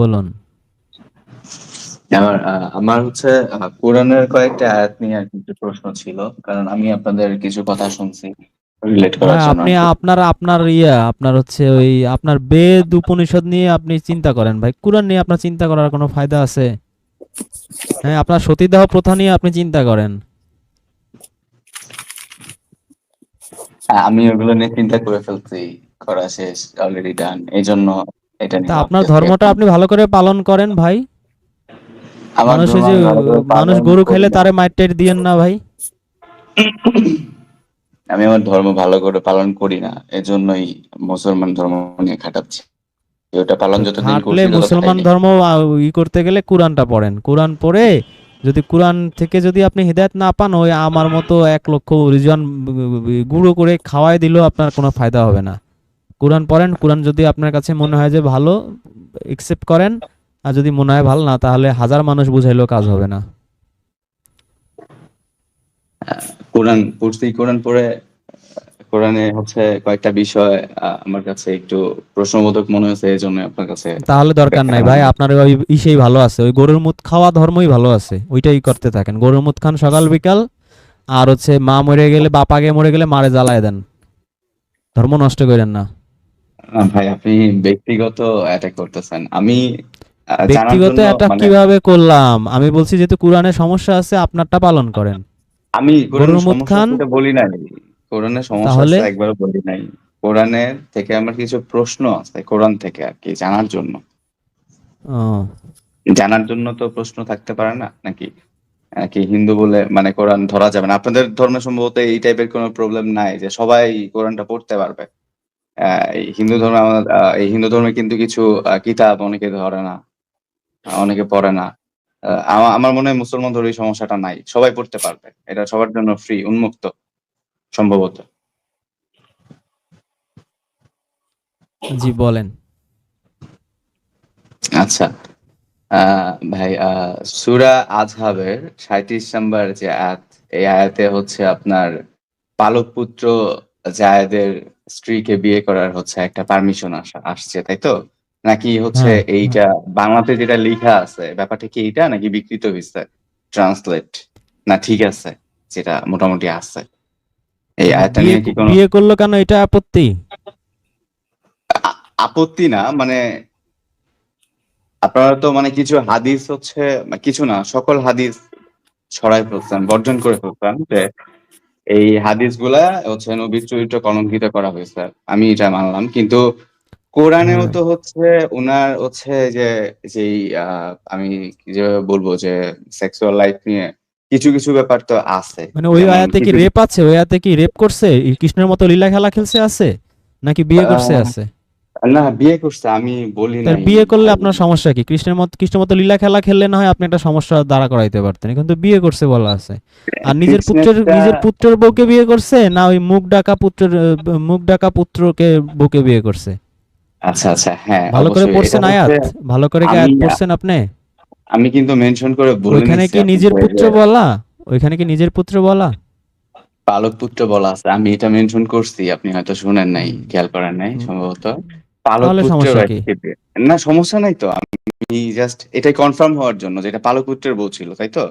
বলুন। আমার আমার হচ্ছে কোরআনের কয়েকটা আয়াত নিয়ে আর কি একটু প্রশ্ন ছিল কারণ আমি আপনাদের কিছু কথা শুনছি হ্যাঁ আপনি আপনার আপনার ইয়া আপনার হচ্ছে ওই আপনার বেদ উপনিষদ নিয়ে আপনি চিন্তা করেন ভাই। কোরআন নিয়ে আপনার চিন্তা করার কোনো ফায়দা আছে? হ্যাঁ আপনার সতীদাহ প্রথা নিয়ে আপনি চিন্তা করেন। আমি ওগুলো নিয়ে চিন্তা করে ফেলছি করা শেষ অলরেডি ডান এই জন্য এটা তা আপনার ধর্মটা আপনি ভালো করে পালন করেন ভাই। মানুষ যে মানুষ গরু না। তারে মাইর টাইর দিয়েন না ভাই। আমি আমার ধর্ম ভালো করে পালন করি না এজন্যই মুসলমান ধর্ম নিয়ে খাটাচ্ছি। ওটা পালন যতদিন করছি মুসলমান ধর্ম ই করতে গেলে কোরআনটা পড়েন। কোরআন পড়ে যদি কোরআন থেকে যদি আপনি হিদায়ত না পান ওই আমার মতো এক লক্ষ রিজন গুঁড়ো করে খাওয়াই দিলেও আপনার কোনো ফায়দা হবে না। কোরআন পড়েন কোরআন যদি আপনার কাছে মনে হয় যে ভালো একসেপ্ট করেন। আর যদি মনে হয় ভালো না তাহলে হাজার মানুষ বুঝাইলেও কাজ হবে না। কোরআন পড়ছি কোরআন পড়ে কোরআনে হচ্ছে কয়েকটা বিষয় আমার কাছে একটু প্রশ্নবোধক মনে হয়েছে এই জন্য আপনার কাছে তাহলে দরকার নাই ভাই আপনার ওই ইসেই ভালো আছে। ওই গরুর মুত খাওয়া ধর্মই ভালো আছে ওইটাই করতে থাকেন। গরুর মুত খান সকাল বিকাল আর হচ্ছে মা মরে গেলে বাপ আগে মরে গেলে মারে জ্বালায় দেন। ধর্ম নষ্ট করেন না। ভাই আপনি ব্যক্তিগত অ্যাটাক করতেছেন। আমি ব্যক্তিগত এটা মানে কীভাবে করলাম? আমি বলছি যেহেতু কোরআনে সমস্যা আছে আপনারটা পালন করেন। আমি গরুর খান? বলি নাই। কোরআনের সমস্যা? আছে একবারও বলি নাই। কোরআনের থেকে আমার কিছু প্রশ্ন আছে কোরআন থেকে আর কি জানার জন্য। জানার জন্য তো প্রশ্ন থাকতে পারে না নাকি? নাকি হিন্দু বলে মানে কোরআন ধরা যাবে না। আপনাদের ধর্মে সম্ভবত এই টাইপের কোনো প্রবলেম নাই যে সবাই কোরআনটা পড়তে পারবে। হিন্দু ধর্মে আমাদের এই হিন্দু ধর্মে কিন্তু কিছু কিতাব অনেকে ধরে না অনেকে পড়ে না। আমার মনে হয় মুসলমান ধর্মে এই সমস্যাটা নাই। সবাই পড়তে পারবে। এটা সবার জন্য ফ্রি উন্মুক্ত সম্ভবত। জি বলেন। আচ্ছা। আহ, ভাই আহ, সূরা আজহাবের সাঁইত্রিশ নম্বর যে আয়াত এই আয়াতে হচ্ছে আপনার পালক পুত্র জায়েদের স্ত্রীকে বিয়ে করার হচ্ছে একটা পারমিশন আসছে তাই তো? নাকি হচ্ছে হ্যাঁ, এইটা বাংলাতে যেটা লেখা আছে ব্যাপারটা কি এইটা নাকি বিকৃত হয়েছে ট্রান্সলেট না ঠিক আছে যেটা মোটামুটি আছে। এই আয়াতটা নিয়ে কি কোনো বিয়ে করল কেন? এটা আপত্তি? আপত্তি না মানে আপনারা তো মানে কিছু হাদিস হচ্ছে কিছু না সকল হাদিস ছড়াই ফেলছেন বর্জন করে ফেলছেন যে এই হাদিসগুলা হচ্ছে নবীর চরিত্র কলঙ্কিত করা হয়েছে আমি এটা মানলাম। কিন্তু কোরআনেও হ্যাঁ। তো হচ্ছে উনার হচ্ছে যে যেই আমি যেভাবে বলব যে সেক্সুয়াল লাইফ নিয়ে কিছু কিছু ব্যাপার তো আছে। মানে ওই আয়াতে কি রেপ আছে? ওই আয়াতে কি রেপ করছে? কৃষ্ণের মতো লীলা খেলা খেলছে আছে? নাকি বিয়ে করছে আছে? না বিয়ে করছে আমি বলি নাই। বিয়ে করলে আপনার সমস্যা কি? কৃষ্ণের মতো কৃষ্ণের মতো লীলা খেলা খেললে না হয় আপনি একটা সমস্যা দাঁড়া করাইতে পারতেন। কিন্তু বিয়ে করছে বলা আছে। আর নিজের পুত্রের নিজের পুত্রের বউকে বিয়ে করছে না ওই মুখ ডাকা পুত্রের মুখ ডাকা পুত্রকে বউকে বিয়ে করছে? আচ্ছা আচ্ছা হ্যাঁ ভালো করে পড়ছেন আয়াত? ভালো করে কি আয়াত পড়ছেন আপনি? আমি কিন্তু মেনশন করে বলে ওইখানে কি নিজের পুত্র বলা? ওইখানে কি নিজের পুত্র বলা? পালক পুত্র বলা আছে। আমি এটা মেনশন করছি আপনি হয়তো শুনেন নাই খেয়াল করেন নাই সম্ভবত। পালক না সমস্যা নাই তো। আমি জাস্ট এটাই কনফার্ম হওয়ার জন্য পালক পুত্রের বউ ছিল তাই তো?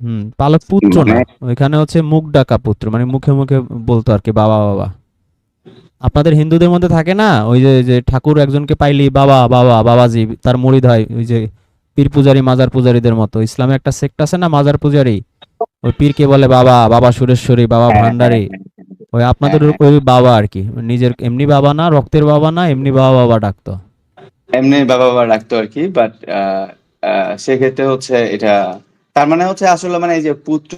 হুম পালক পুত্র না। মানে- ওইখানে হচ্ছে মুখ ডাকা পুত্র মানে মুখে মুখে বলতো আর কি বাবা বাবা। আপনাদের হিন্দুদের মধ্যে থাকে না? ওই যে যে ঠাকুর একজনকে পাইলি বাবা বাবা বাবাজি তার মুরিদ হয় ওই যে পীর পূজারি মাজার পূজারীদের মতো। ইসলামে একটা সেক্ট আছে না মাজার পূজারি? ওই পীরকে বলে বাবা বাবা সুরেশ্বরী বাবা হ্যাঁ, ভান্ডারী। হ্যাঁ, ওই আপনাদের হ্যাঁ, ওই বাবা আর কি নিজের এমনি বাবা না রক্তের বাবা না এমনি বাবা বাবা ডাকতো। এমনি বাবা বাবা রাখতো আর কি বাট সেক্ষেত্রে হচ্ছে এটা তার মানে হচ্ছে আসলে মানে এই যে পুত্র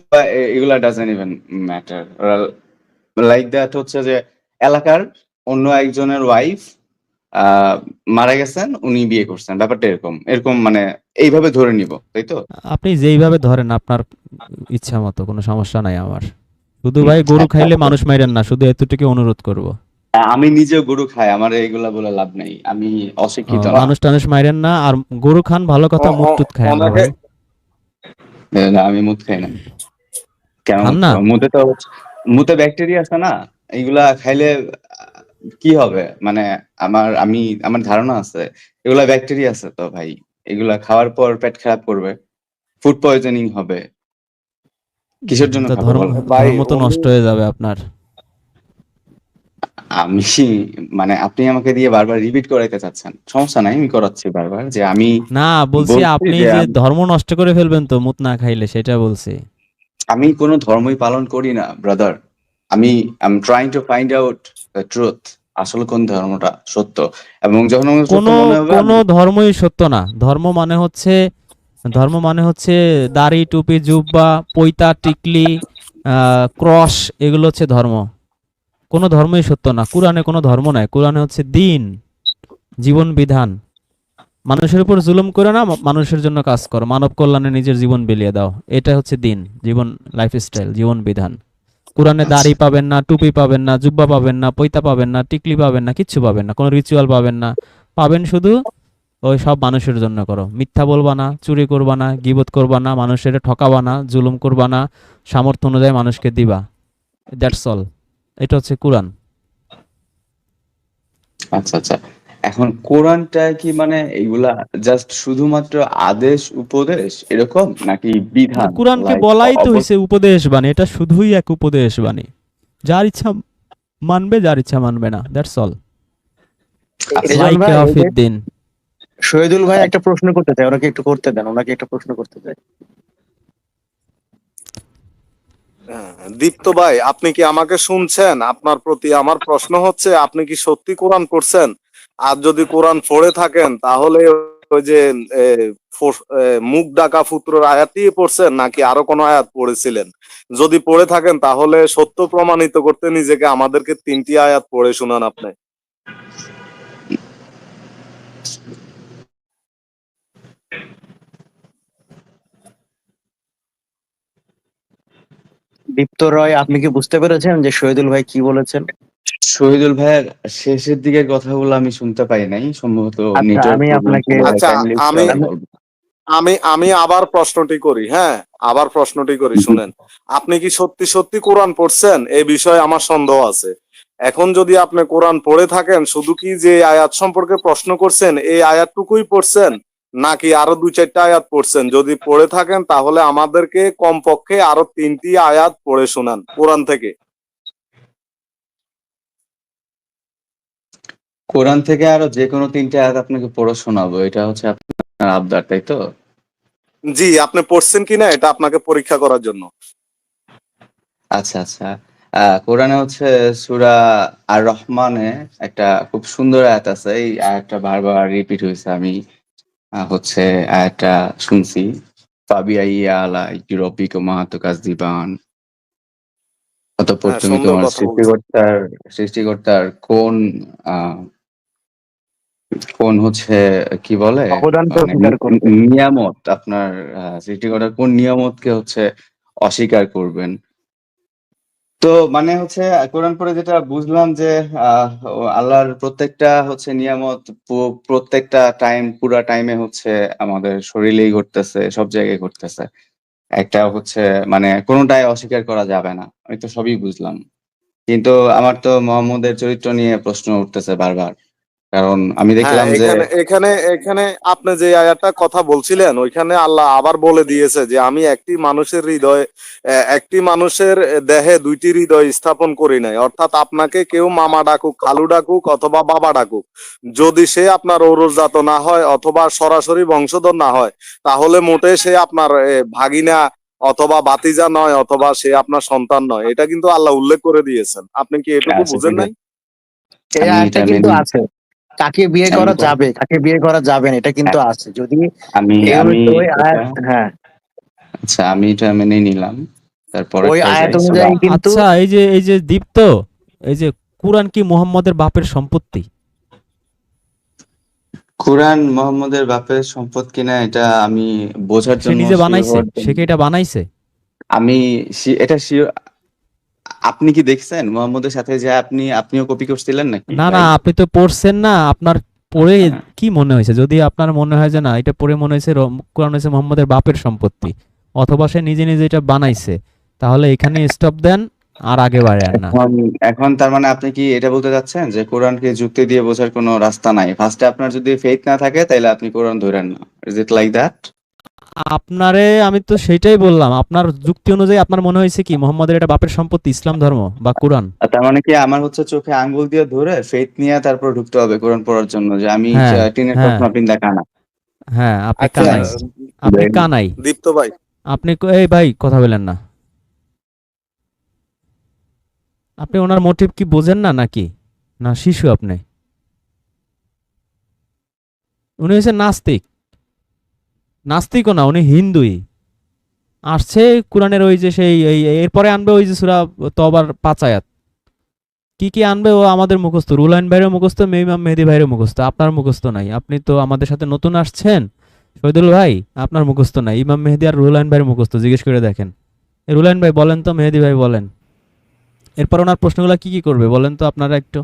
এগুলা doesn't even matter like that হচ্ছে যে এলাকার অন্য একজনের ওয়াইফ মারা গেছেন উনি বিয়ে করছেন। ব্যাপারটা এরকম এরকম মানে এইভাবে ধরে নিব তাই তো? আপনি যেইভাবে ধরেন আপনার ইচ্ছা মতো কোনো সমস্যা নাই আমার। শুধু ভাই গরু খাইলে মানুষ মাইরেন না শুধু এতটুকু অনুরোধ করব। আমি নিজেও গরু খাই আমার এইগুলা বলে লাভ নাই আমি অশিক্ষিত মানুষ টানুষ মাইরেন না আর গরু খান ভালো কথা মুখ টুত খায় না না, আমি মুত খাই না। কেন না? মুতে তো মুতে ব্যাকটেরিয়া আছে না এইগুলা খাইলে কি হবে? মানে আমার আমি আমার ধারণা আছে এগুলা ব্যাকটেরিয়া আছে তো ভাই এগুলা খাওয়ার পর পেট খারাপ করবে ফুড পয়জনিং হবে কিসের জন্য ধর্ম তো নষ্ট হয়ে যাবে আপনার। আমি মানে আপনি আমাকে দিয়ে বারবার রিপিট করাইতে চাচ্ছেন। সমস্যা নাই আমি করাচ্ছি বারবার যে আমি না বলছি আপনি যে ধর্ম নষ্ট করে ফেলবেন তো মুত না খাইলে সেটা বলছি। আমি কোনো ধর্মই পালন করি না ব্রাদার আমি I am trying to find out the truth আসল কোন ধর্মটা সত্য। এবং যখন কোনো কোনো ধর্মই সত্য না। ধর্ম মানে হচ্ছে ধর্ম মানে হচ্ছে দাড়ি টুপি জুব্বা পৈতা টিকলি ক্রস এগুলো হচ্ছে ধর্ম। কোনো ধর্মই সত্য না। কোরআনে কোনো ধর্ম নাই। কোরআনে হচ্ছে দিন জীবন বিধান। মানুষের উপর জুলুম করে না মানুষের জন্য কাজ করো। মানব কল্যাণে নিজের জীবন বিলিয়ে দাও। এটা হচ্ছে দিন জীবন লাইফস্টাইল জীবন বিধান। কোরআনে আচ্ছা। দাড়ি পাবেন না টুপি পাবেন না জুব্বা পাবেন না পৈতা পাবেন না টিকলি পাবেন না কিচ্ছু পাবেন না কোনো রিচুয়াল পাবেন না। পাবেন শুধু ওই সব মানুষের জন্য করো। মিথ্যা বলবা না চুরি করবা না গিবত করবা না মানুষের ঠকাবা না জুলুম করবা না সামর্থ্য অনুযায়ী মানুষকে দিবা। দ্যাটস অল এটা হচ্ছে কোরআন। আচ্ছা আচ্ছা। এখন কোরআনটা কি মানে এগুলা জাস্ট শুধুমাত্র আদেশ উপদেশ এরকম নাকি বিধান? কোরআনকে বলাই তো হয়েছে উপদেশ বাণী এটা শুধুই এক উপদেশ বাণী যার ইচ্ছা মানবে যার ইচ্ছা মানবে না। দ্যাটস অল আচ্ছা, রেজাউল লাইক ভাই, এই যে আফিদ্দিন শহীদুল ভাই একটা প্রশ্ন করতে চাই ওনাকে একটু করতে দেন ওনাকে একটা প্রশ্ন করতে চাই হ্যাঁ, দীপ্ত ভাই আপনি কি আমাকে শুনছেন? আপনার প্রতি আমার প্রশ্ন হচ্ছে আপনি কি সত্যি কোরআন পড়ছেন? আর যদি কোরআন পড়ে থাকেন তাহলে ওই যে মুখ ডাকা পুত্রর আয়াতই পড়ছেন নাকি আরও কোনো আয়াত পড়েছিলেন? যদি পড়ে থাকেন তাহলে সত্য প্রমাণিত করতে নিজেকে আমাদেরকে তিনটি আয়াত পড়ে শুনান আপনি। দীপ্ত রয় আপনি কি বুঝতে পেরেছেন যে শহীদুল ভাই কি বলেছেন? শহীদুল ভাইয়ের শেষের দিকের কথাগুলো আমি শুনতে পাই নাই সম্ভবত আচ্ছা, আমি আপনাকে- আচ্ছা, আমি- আমি আমি আবার প্রশ্নটি করি হ্যাঁ আবার প্রশ্নটি করি শুনেন। আপনি কি সত্যি সত্যি কোরআন পড়ছেন? এই বিষয়ে আমার সন্দেহ আছে। এখন যদি আপনি কোরআন পড়ে থাকেন শুধু কি যে আয়াত সম্পর্কে প্রশ্ন করছেন এই আয়াতটুকুই পড়ছেন? নাকি আরও দু চারটা আয়াত পড়ছেন? যদি পড়ে থাকেন তাহলে আমাদেরকে কমপক্ষে আরও তিনটি আয়াত পড়ে শোনান কোরআন থেকে। কোরআন থেকে আরও যে কোনো তিনটে আয়াত আপনাকে পড়ে শোনাবো এটা হচ্ছে আপনার আবদার তাই তো? জি আপনি পড়ছেন কিনা এটা আপনাকে পরীক্ষা করার জন্য। আচ্ছা আচ্ছা। কোরআনে হচ্ছে সুরা আর রহমানে একটা খুব সুন্দর আয়াত আছে এই আয়াতটা বারবার রিপিট হয়েছে আমি। আহ, হচ্ছে আয়াতটা শুনছি ফাবিআইয়া আলা ইউরবিকুমা তুকাযযিবান অতঃপর হ্যাঁ, তুমি সুন্দর তোমার কথা। সৃষ্টিকর্তার সৃষ্টিকর্তার কোন আহ, কোন হচ্ছে কি বলে অবদানকে মানে অস্বীকার করবে। নিয়ামত আপনার আহ, সৃষ্টিকর্তার কোন নিয়ামতকে হচ্ছে অস্বীকার করবেন তো মানে হচ্ছে, কোরআন পরে যেটা বুঝলাম যে আল্লাহর প্রত্যেকটা হচ্ছে নিয়ামত প্রত্যেকটা টাইম পুরা টাইমে হচ্ছে আমাদের শরীরেই ঘটতেছে, সব জায়গায় ঘটতেছে। একটা হচ্ছে মানে কোনোটাই অস্বীকার করা যাবে না, আমি তো সবই বুঝলাম। কিন্তু আমার তো মোহাম্মদের চরিত্র নিয়ে প্রশ্ন উঠতেছে বারবার। কারণ আমি হ্যাঁ দেখলাম যে এখানে এখানে এখানে আপনি যে আয়াতটা কথা বলছিলেন ওইখানে আল্লাহ আবার বলে দিয়েছে যে আমি একটি মানুষের হৃদয় আহ, একটি মানুষের দেহে দুইটি হৃদয় স্থাপন করি নাই। অর্থাৎ আপনাকে কেউ মামা ডাকুক খালু ডাকুক অথবা বাবা ডাকুক যদি সে আপনার ঔরজাত না হয় অথবা সরাসরি বংশধর না হয় তাহলে মোটে সে আপনার ভাগিনা অথবা বাতিজা নয় অথবা সে আপনার সন্তান নয়। এটা কিন্তু আল্লাহ উল্লেখ করে দিয়েছেন। আপনি কি এটুকু আচ্ছা, বুঝেন নাই? এই আয়াতটা কিন্তু আছে। কাকে বিয়ে করা যাবে? কাকে বিয়ে করা যাবে না? এটা কিন্তু আছে। যদি আমি আমি এটা- হ্যাঁ। আচ্ছা আমি এটা মেনে নিলাম। তারপরে ওই আয়াত অনুযায়ী কিন্তু আচ্ছা এই যে এই যে দীপ্ত এই যে কোরআন কি মুহাম্মদের বাপের সম্পত্তি? কোরআন মোহাম্মদের বাপের সম্পদ কিনা এটা আমি বোঝার জন্য নিজে বানাইছে? সে কি এটা বানাইছে? আমি এটা আপনি কি দেখছেন? মোহাম্মদের সাথে যে আপনি আপনিও কপি করছিলেন নাকি? না না আপনি তো পড়ছেন না আপনার পড়ে হ্যাঁ। কি মনে হয়েছে? যদি আপনার মনে হয় যে না এটা পড়ে মনে হয়েছে কোরআন হয়েছে মোহাম্মদের বাপের সম্পত্তি অথবা সে নিজে নিজে এটা বানাইছে তাহলে এখানে স্টপ দেন আর আগে বাড়েন না। এখন এখন তার মানে আপনি কি এটা বলতে চাচ্ছেন যে কোরআনকে যুক্তি দিয়ে বোঝার কোনো রাস্তা নাই? ফার্স্টে আপনার যদি ফেথ না থাকে তাহলে আপনি কোরআন ধরেন না। ইজ ইট লাইক দ্যাট আপনারে আমি তো সেটাই বললাম। আপনার যুক্তি অনুযায়ী আপনার মনে হয়েছে কি মোহাম্মদের এটা বাপের সম্পত্তি ইসলাম ধর্ম বা কোরআন? তার মানে কি আমার হচ্ছে চোখে আঙ্গুল দিয়ে ধরে ফেথ নিয়ে তারপর ঢুকতে হবে কোরআন পড়ার জন্য যে আমি হ্যাঁ, টিনের হ্যাঁ। চশমা পিন্দা কানা হ্যাঁ আপনি আচ্ছা কানাই। আপনি কানাই। দীপ্ত ভাই। আপনি এই ভাই কথা বলেন না। আপনি ওনার মোটিভ কি বোঝেন না নাকি? না শিশু আপনি। উনি হচ্ছে নাস্তিক। নাস্তিকও না, উনি হিন্দুই। আসছে কোরআনের ওই যে সেই এরপরে আনবে ওই যে সুরা তবার পাঁচায়াত কি কি আনবে ও আমাদের মুখস্থ? রুলাইন ভাইয়ের মুখস্থ মেইমাম মেহেদি ভাইয়ের মুখস্থ। আপনার মুখস্থ নাই। আপনি তো আমাদের সাথে নতুন আসছেন। শহীদুল ভাই, আপনার মুখস্থ নাই। ইমাম মেহেদি আর রুলাইন ভাইয়ের মুখস্থ, জিজ্ঞেস করে দেখেন। রুলাইন ভাই বলেন তো, মেহেদি ভাই বলেন। এরপর ওনার প্রশ্নগুলো কি কি করবে? বলেন তো আপনারা একটু।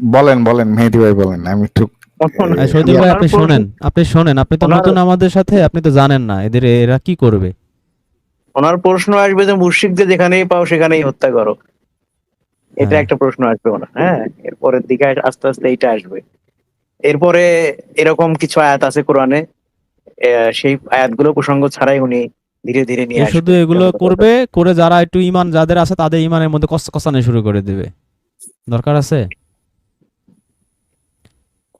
বলেন বলেন, মেহেদি ভাই বলেন, আমি একটু এই ভাই আপনি শোনেন আপনি শোনেন আপনি তো নতুন আমাদের সাথে আপনি তো জানেন না এদের এরা কি করবে? ওনার প্রশ্ন আসবে যে মুর্শিকদের যেখানেই পাও সেখানেই হত্যা করো। এটা হ্যাঁ। একটা প্রশ্ন আসবে ওনার হ্যাঁ? এরপরের দিকে আস্তে আস্তে এইটা আসবে। এরপরে এরকম কিছু আয়াত আছে কোরআনে সেই আয়াতগুলো প্রসঙ্গ ছাড়াই উনি ধীরে ধীরে নিয়ে শুধু এগুলো করবে করে যারা একটু ইমান যাদের আছে তাদের ইমানের মধ্যে কষ্ট কষানো শুরু করে দেবে। দরকার আছে?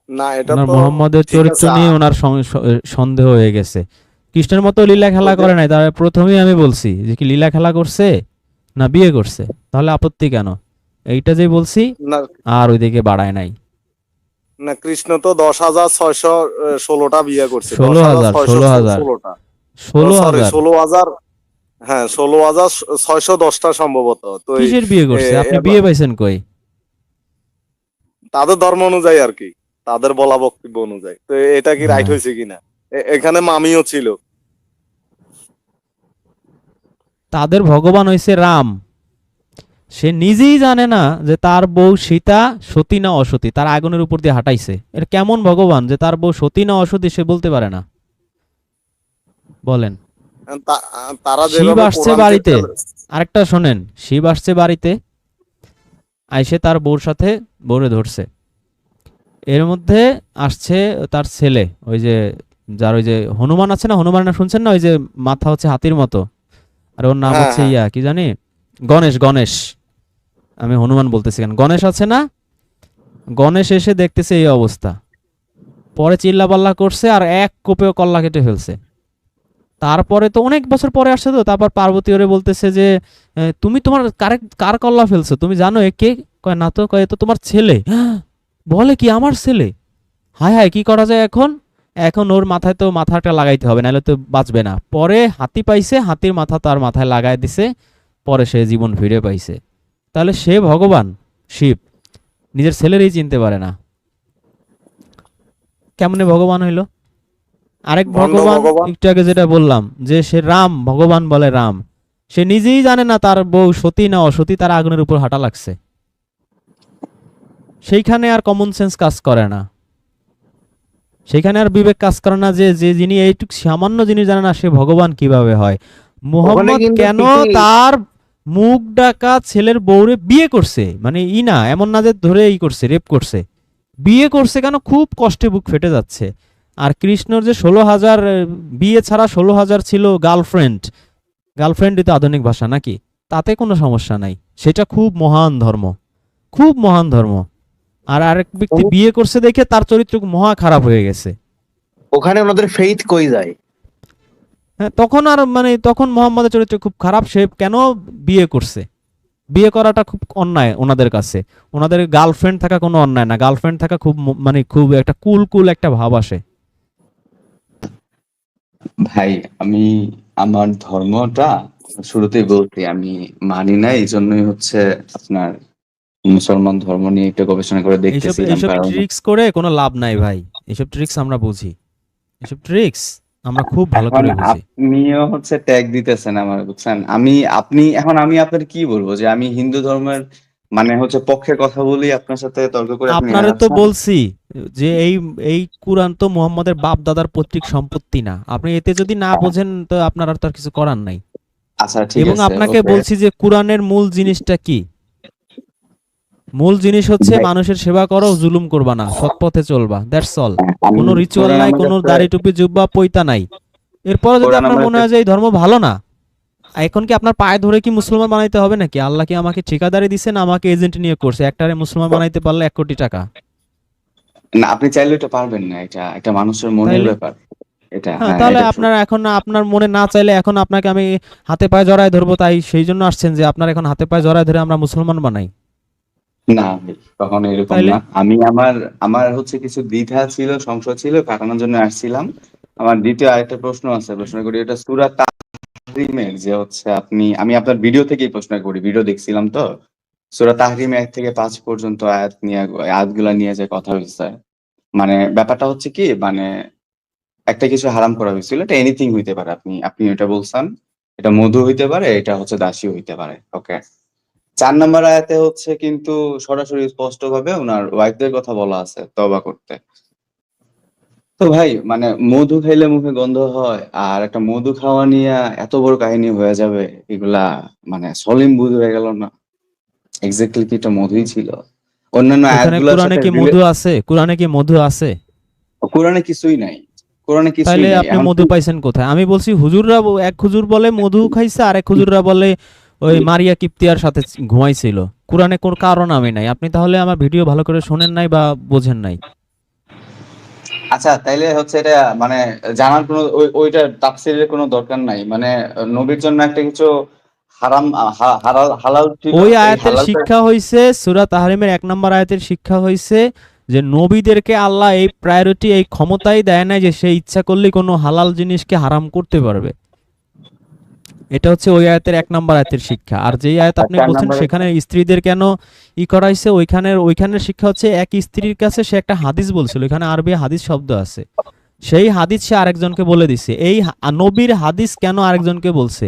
না এটা তো মোহাম্মদের চরিত্র নিয়ে ওনার সন্দেহ হয়ে গেছে। কৃষ্ণের মতো লীলা খেলা করে নাই তার প্রথমেই আমি বলছি যে কি লীলা খেলা করছে না বিয়ে করছে? তাহলে আপত্তি কেন? এইটা যে বলছি আর ওইদিকে বাড়ায় নাই। না কৃষ্ণ তো দশ হাজার ছয়শো ষোলোটা বিয়ে করছে। ষোলো হাজার, ষোলো হাজার। ষোলো হাজার? ষোলো হাজার হ্যাঁ ষোলো হাজার ছয়শো দশটা সম্ভবত। তো কিসের বিয়ে করছে? আপনি বিয়ে পাইছেন কই? তাদের ধর্ম অনুযায়ী আর কি। তাদের বলা বক্তব্য অনুযায়ী। তো এটা কি রাইট হ্যাঁ। হয়েছে কিনা? এখানে মামিও ছিল। তাদের ভগবান হইছে রাম। সে নিজেই জানে না যে তার বউ সীতা সতী না অসতী। তার আগুনের উপর দিয়ে হাঁটাইছে। এটা কেমন ভগবান যে তার বউ সতী না অসতী সে বলতে পারে না? বলেন। শিব আসছে বাড়িতে। আরেকটা শোনেন। শিব আসছে বাড়িতে। আইসে তার বউর সাথে বউরে ধরছে। এর মধ্যে আসছে তার ছেলে ওই যে যার ওই যে হনুমান আছে না হনুমান না শুনছেন না? ওই যে মাথা হচ্ছে হাতির মতো। আর ওর নাম হ্যাঁ, হচ্ছে হ্যাঁ। ইয়া কি জানি? গণেশ গণেশ। আমি হনুমান বলতেছি কেন? গণেশ আছে না? গণেশ এসে দেখতেছে এই অবস্থা। পরে চিল্লা চিল্লাপাল্লা করছে আর এক কোপেও কল্লা কেটে ফেলছে। তারপরে তো অনেক বছর পরে আসছে তো তারপর পার্বতী ওরে বলতেছে যে তুমি তোমার কারে কার কল্লা ফেলছো? তুমি জানো এ কে? কয় না তো কয় তো তোমার ছেলে। বলে কি আমার ছেলে? হায় হায় কি করা যায় এখন? এখন ওর মাথায় তো মাথাটা লাগাইতে হবে নাহলে তো বাঁচবে না। পরে হাতি পাইছে হাতির মাথা তার মাথায় লাগাই দিছে পরে সে জীবন ফিরে পাইছে। তাহলে সে ভগবান শিব নিজের ছেলেরই চিনতে পারে না। কেমনে ভগবান হইল? আরেক ভগবান। একটু আগে যেটা বললাম যে সে রাম ভগবান বলে রাম। সে নিজেই জানে না তার বউ সতী না অসতী তার আগুনের উপর হাঁটা লাগছে। সেইখানে আর কমন সেন্স কাজ করে না। সেখানে আর বিবেক কাজ করে না যে যে যিনি এইটুক সামান্য জিনিস জানে না সে ভগবান কীভাবে হয়। মোহাম্মদ কেন তার মুখ ডাকা ছেলের বউরে বিয়ে করছে? মানে ই না এমন না যে ধরে ই করছে রেপ করছে। বিয়ে করছে কেন? খুব কষ্টে বুক ফেটে যাচ্ছে। আর কৃষ্ণর যে ষোলো হাজার বিয়ে ছাড়া ষোলো হাজার ছিল গার্লফ্রেন্ড গার্লফ্রেন্ডই তো আধুনিক ভাষা নাকি? তাতে কোনো সমস্যা নাই। সেটা খুব মহান ধর্ম। খুব মহান ধর্ম। আর আরেক ব্যক্তি বিয়ে করছে দেখে তার চরিত্র মহা খারাপ হয়ে গেছে। ওখানে ওনাদের ফেইথ কই যায়? হ্যাঁ তখন আর মানে তখন মোহাম্মদের চরিত্র খুব খারাপ সে কেন বিয়ে করছে? বিয়ে করাটা খুব অন্যায় ওনাদের কাছে। ওনাদের গার্লফ্রেন্ড থাকা কোনো অন্যায় না গার্লফ্রেন্ড থাকা খুব মানে খুব একটা কুল কুল একটা ভাব আসে। ভাই আমি আমার ধর্মটা শুরুতেই বলতে আমি মানি না এই জন্যই হচ্ছে আপনার মুসলমান ধর্ম নিয়ে একটু গবেষণা করে এইসব দেখতেছিলাম এইসব ট্রিক্স করে কোনো লাভ নাই ভাই। এইসব ট্রিক্স আমরা বুঝি। এইসব ট্রিক্স আমরা খুব ভালো করে বুঝি। আপনিও হচ্ছে ট্যাগ দিতেছেন আমার বুঝছেন? আমি আপনি এখন আমি আপনার কি বলব? যে আমি হিন্দু ধর্মের মানে হচ্ছে পক্ষে কথা বলি আপনার সাথে তর্ক করে আপনি আপনারে তো বলছি যে এই এই কুরআন তো মুহাম্মাদের বাপ দাদার পৈতৃক সম্পত্তি না। আপনি এতে যদি না বোঝেন তো আপনার আর তার কিছু করার নাই। আচ্ছা ঠিক আছে এবং আপনাকে বলছি যে কোরআনের মূল জিনিসটা কি? মূল জিনিস হচ্ছে মানুষের সেবা করো জুলুম করবা না সৎ পথে চলবা দ্যাটস অল কোনো রিচুয়াল নাই কোনো দাড়ি টুপি জুব্বা পৈতা নাই। এরপরে যদি আপনার মনে হয় যে এই ধর্ম ভালো না এখন কি আপনার পায়ে ধরে কি মুসলমান বানাইতে হবে নাকি? আল্লাহ কি আমাকে ঠিকাদারি দিছেন আমাকে এজেন্ট নিয়ে করছে? একটারে মুসলমান বানাইতে পারলে এক কোটি টাকা। না আপনি চাইলে এটা পারবেন না এটা একটা মানুষের মনের ব্যাপার। এটা হ্যাঁ হ্যাঁ, তাহলে আপনার এখন আপনার মনে না চাইলে এখন আপনাকে আমি হাতে পায়ে জড়ায় ধরবো তাই সেই জন্য আসছেন যে আপনার এখন হাতে পায়ে জড়ায় ধরে আমরা মুসলমান বানাই। না ভাই, কখনো এরকম না। আমি আমার আমার হচ্ছে কিছু দ্বিধা ছিল সংশয় ছিল কাটানোর জন্য আসছিলাম। আমার দ্বিতীয় আরেকটা প্রশ্ন আছে প্রশ্ন করি এটা সূরা তাহরিমের যে হচ্ছে আপনি আমি আপনার ভিডিও থেকেই প্রশ্ন করি ভিডিও দেখছিলাম তো। সূরা তাহরিমে এক থেকে পাঁচ পর্যন্ত আয়াত নিয়ে আয়াতগুলা নিয়ে যে কথা হয়েছে মানে ব্যাপারটা হচ্ছে কি মানে একটা কিছু হারাম করা হয়েছিল এটা এনিথিং হইতে পারে। আপনি আপনি এটা বলছেন এটা মধু হইতে পারে এটা হচ্ছে দাসী হইতে পারে ওকে চার নম্বর আয়াতে হচ্ছে কিন্তু সরাসরি স্পষ্ট ভাবে ওনার ওয়াইফদের কথা বলা আছে তবা করতে। তো ভাই মানে মধু খাইলে মুখে গন্ধ হয় আর একটা মধু খাওয়া নিয়ে এত বড় কাহিনী হয়ে যাবে এগুলা মানে সলিম বুঝ হয়ে গেল না। এক্স্যাক্টলি কি এটা মধুই ছিল। অন্যান্য এখানে আয়াতগুলোর কোরআনে কি মধু আছে? কোরআনে কি মধু আছে? কোরআনে কিছুই নাই। কোরআনে কিছুই নাই। আপনি মধু পাইছেন কোথায়? আমি বলছি হুজুররা এক হুজুর বলে মধু খাইছে আর এক হুজুররা বলে ওই মারিয়া কিপ্তিয়ার সাথে ঘুমাইছিল। কোরআনে কোন কারণ আমি নাই। আপনি তাহলে আমার ভিডিও ভালো করে শোনেন নাই বা বোঝেন নাই? আচ্ছা তাইলে হচ্ছে এটা মানে জানার কোনো ওইটা তাফসীরের কোনো দরকার নাই। মানে নবীর জন্য একটা কিছু হারাম হালাল ওই আয়াতের শিক্ষা হইছে সূরা তাহরিমের এক নম্বর আয়াতের শিক্ষা হইছে যে নবীদেরকে আল্লাহ এই প্রায়োরিটি এই ক্ষমতাই দেয় না যে সে ইচ্ছা করলে কোনো হালাল জিনিসকে হারাম করতে পারবে। এটা হচ্ছে ওই আয়াতের এক নম্বর আয়াতের শিক্ষা। আর যেই আয়াত আপনি বলছেন সেখানে স্ত্রীদের কেন ই করাইছে ওইখানের ওইখানের শিক্ষা হচ্ছে এক স্ত্রীর কাছে সে একটা হাদিস বলছিল এখানে আরবি হাদিস শব্দ আছে। সেই হাদিস সে আরেকজনকে বলে দিছে। এই নবীর হাদিস কেন আরেকজনকে বলছে?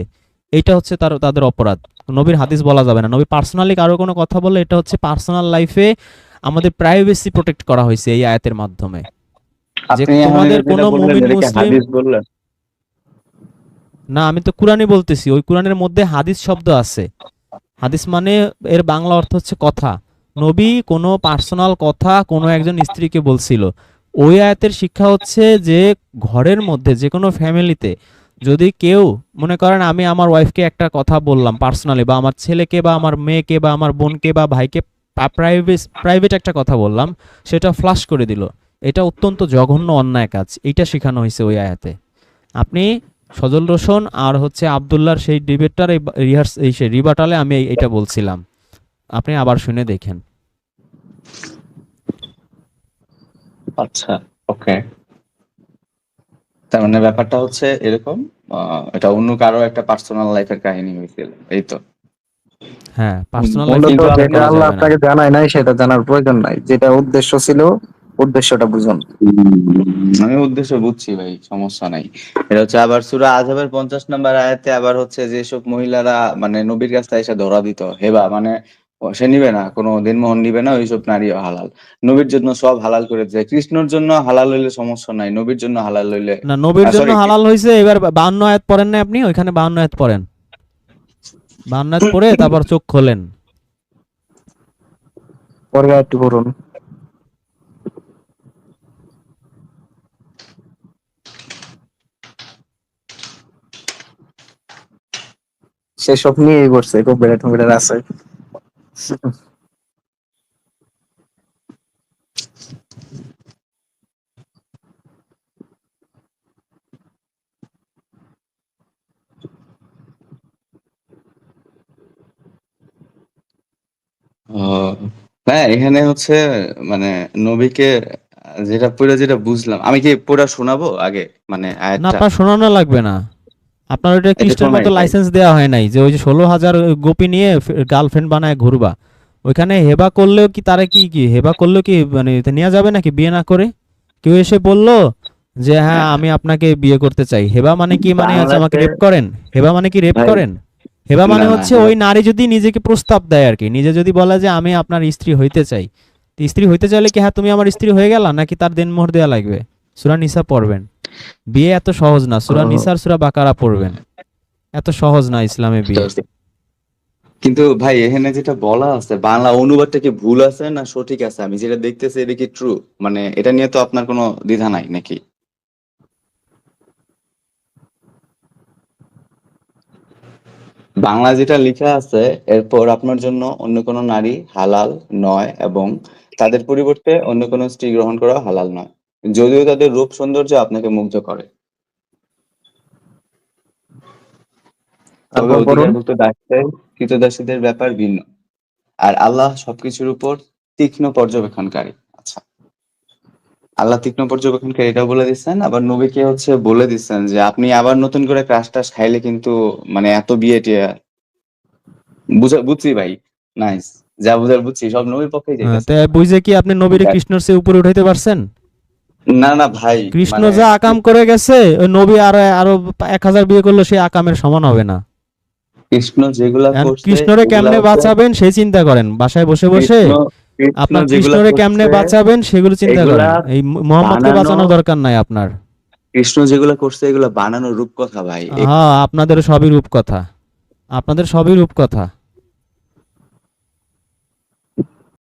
এটা হচ্ছে তার তাদের অপরাধ। নবীর হাদিস বলা যাবে না। নবী পার্সোনালি কারও কোনো কথা বলে এটা হচ্ছে পার্সোনাল লাইফে আমাদের প্রাইভেসি প্রোটেক্ট করা হয়েছে এই আয়াতের মাধ্যমে। যে তোমাদের কোনো মুমিন মুসলিম হাদিস বললেন। না, আমি তো কোরআনই বলতেছি। ওই কোরআনের মধ্যে হাদিস শব্দ আছে। হাদিস মানে এর বাংলা অর্থ হচ্ছে কথা। নবী কোনো পার্সোনাল কথা কোনো একজন স্ত্রীকে বলছিল। ওই আয়াতের শিক্ষা হচ্ছে যে ঘরের মধ্যে, যে কোনো ফ্যামিলিতে যদি কেউ, মনে করেন আমি আমার ওয়াইফকে একটা কথা বললাম পার্সোনালি, বা আমার ছেলেকে, বা আমার মেয়েকে, বা আমার বোনকে, বা ভাইকে প্রাইভেট প্রাইভেট একটা কথা বললাম, সেটা ফ্লাশ করে দিল। এটা অত্যন্ত জঘন্য অন্যায় কাজ। এইটা শেখানো হয়েছে ওই আয়াতে। আপনি সজল রোশন আর হচ্ছে আবদুল্লাহর সেই ডিবেটটার এই রিহার্স এই সেই রিবাটালে আমি এটা বলছিলাম। আপনি আবার শুনে দেখেন। আচ্ছা ওকে। তার মানে ব্যাপারটা হচ্ছে এরকম আহ, এটা অন্য কারও একটা পার্সোনাল লাইফের কাহিনী হয়েছিল এই তো। হ্যাঁ পার্সোনাল লাইফ কিন্তু আল্লাহ আপনাকে জানায় নাই সেটা জানার প্রয়োজন নাই। যেটা উদ্দেশ্য ছিল উদ্দেশ্যটা বুঝুন। আমি উদ্দেশ্য বুঝছি ভাই সমস্যা নাই। এটা হচ্ছে আবার সুরা আজহাবের পঞ্চাশ নাম্বার আয়াতে আবার হচ্ছে যেসব মহিলারা মানে নবীর কাছে এসে ধরা দিত। হেবা মানে সে নিবে না কোনো দিনমোহন নিবে না ওইসব নারী হালাল। নবীর জন্য সব হালাল করে দেয় কৃষ্ণর জন্য হালাল হইলে সমস্যা নাই নবীর জন্য হালাল হইলে না নবীর জন্য হালাল হয়েছে এবার বান্ন আয়াত পড়েন না আপনি? ওইখানে বান্ন আয়াত পড়েন। বান্ন আয়াত পড়ে তারপর চোখ খোলেন। পরে একটু করুন সেসব নিয়ে করছে কম্পিউটার টম্পিউটার আছে ও, হ্যাঁ এখানে হচ্ছে মানে নবীকে যেটা পুরো যেটা বুঝলাম আমি কি পুরো শোনাবো আগে? মানে না শোনানো লাগবে না। আপনার ওইটা খ্রিস্টের মতো লাইসেন্স দেওয়া হয় নাই? যে ওই যে ষোলো হাজার গোপী নিয়ে গার্লফ্রেন্ড বানায় ঘুরবা। ওইখানে হেবা করলেও কি তারা কি কি হেবা করলেও কি মানে নেওয়া যাবে নাকি বিয়ে না করে? কেউ এসে বলল যে হ্যাঁ আমি আপনাকে বিয়ে করতে চাই। হেবা মানে কি মানে আমাকে রেপ করেন? হেবা মানে কি রেপ করেন? হেবা মানে হচ্ছে ওই নারী যদি নিজেকে প্রস্তাব দেয় আর কি নিজে যদি বলে যে আমি আপনার স্ত্রী হইতে চাই। স্ত্রী হইতে চাইলে কি হ্যাঁ তুমি আমার স্ত্রী হয়ে গেলা? নাকি তার দেনমোহর দেওয়া লাগবে? সুরা নিসা পড়বেন। বিয়ে এত সহজ না। সুরা নিসার সুরা বাকারা পড়বেন। এত সহজ না ইসলামে বিয়ে। কিন্তু ভাই এখানে যেটা বলা আছে বাংলা অনুবাদটা কি ভুল আছে না সঠিক আছে? আমি যেটা দেখতেছি এটা কি ট্রু মানে এটা নিয়ে তো আপনার কোনো দ্বিধা নাই নাকি? বাংলা যেটা লেখা আছে এরপর আপনার জন্য অন্য কোনো নারী হালাল নয় এবং তাদের পরিবর্তে অন্য কোনো স্ত্রী গ্রহণ করা হালাল নয়। যদিও তাদের রূপ সৌন্দর্য আপনাকে মুগ্ধ করে। তবে অধিকারভুক্ত দাসদের কৃতদাসীদের ব্যাপার ভিন্ন। আর আল্লাহ সবকিছুর উপর তীক্ষ্ণ পর্যবেক্ষণকারী। আচ্ছা। আল্লাহ তীক্ষ্ণ পর্যবেক্ষণকারী এটাও বলে দিচ্ছেন আবার নবীকে হচ্ছে বলে দিচ্ছেন যে আপনি আবার নতুন করে ক্রাশ টাশ খাইলে কিন্তু মানে এত বিয়ে টিয়া। বুঝা বুঝছি ভাই? নাইস যা বুঝার বুঝছি সব নবীর পক্ষেই হ্যাঁ, বুঝে কি আপনি নবীর কৃষ্ণর চেয়ে উপরে উঠাইতে পারছেন? না না ভাই কৃষ্ণ মানে যা আকাম করে গেছে ওই নবী আরও আরও এক হাজার বিয়ে করল সেই আকামের সমান হবে না। কৃষ্ণ যেগুলা কৃষ্ণরে কেমনে বাঁচাবেন সেই চিন্তা করেন। বাসায় বসে বসে আপনার কৃষ্ণরে কেমনে বাঁচাবেন সেগুলো চিন্তা করেন। এই মোহাম্মদকে বাঁচানোর দরকার নাই আপনার। কৃষ্ণ যেগুলা করছে এগুলা বানানো রূপকথা ভাই। হ্যাঁ আপনাদের সবই রূপকথা। আপনাদের সবই রূপকথা।